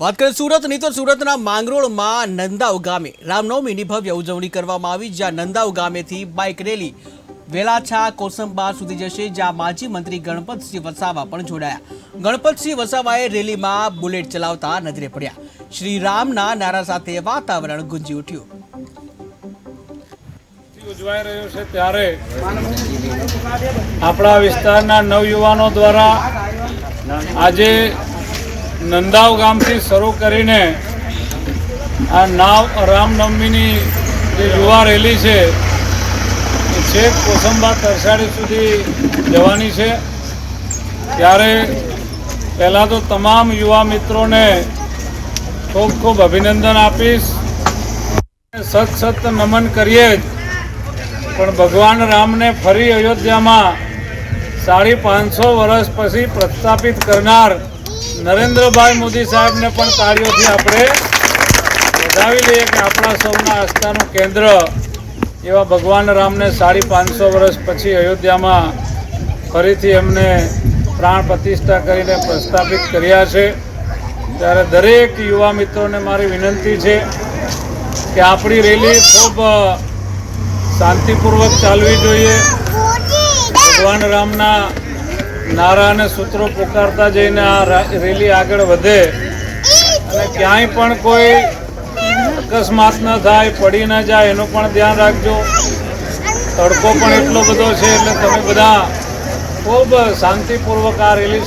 વાત કરીએ સુરતની તો સુરતના માંગરોળમાં નંદાવ ગામે રામનવમીની ભવ્ય ઉજવણી કરવામાં આવી, જ્યાં નંદાવ ગામેથી બાઇક રેલી વેલાછા કોસંબા સુધી જશે, જ્યાં માજી મંત્રી ગણપતસિંહ વસાવા પણ જોડાયા. ગણપતસિંહ વસાવાએ રેલીમાં બુલેટ ચલાવતા નજરે પડ્યા. શ્રી રામના નારા સાથે વાતાવરણ ગુંજી ઉઠ્યું. ઉજવાઈ રહ્યો છે ત્યારે આપણા વિસ્તારના નવયુવાનો દ્વારા આજે નંદાવ ગામથી શરૂ કરીને આ નાવ રામનવમીની જે યુવા રેલી છે, એ છેક કોસંબા તરસાડી સુધી જવાની છે. ત્યારે પહેલાં તો તમામ યુવા મિત્રોને ખૂબ ખૂબ અભિનંદન આપીશ. સત સત નમન કરીએ જ. પણ ભગવાન રામને ફરી અયોધ્યામાં સાડી પાંચસો વર્ષ પછી પ્રસ્થાપિત કરનાર નરેન્દ્રભાઈ મોદી સાહેબને પણ તાળીઓથી આપણે વધાવી લઈએ કે આપણા સૌના આસ્થાનું કેન્દ્ર એવા ભગવાન રામને સાડી પાંચસો વર્ષ પછી અયોધ્યામાં ફરીથી એમને પ્રાણ પ્રતિષ્ઠા કરીને પ્રસ્થાપિત કર્યા છે. ત્યારે દરેક યુવા મિત્રોને મારી વિનંતી છે કે આપણી રેલી ખૂબ શાંતિપૂર્વક ચાલવી જોઈએ. ભગવાન રામના નારા અને સૂત્રો પુકારતા જઈને આ રેલી આગળ વધે અને ક્યાંય પણ કોઈ અકસ્માત ન થાય, પડી ન જાય, એનું પણ ધ્યાન રાખજો. તડકો પણ એટલો બધો છે એટલે તમે બધા ખૂબ શાંતિપૂર્વક આ રેલી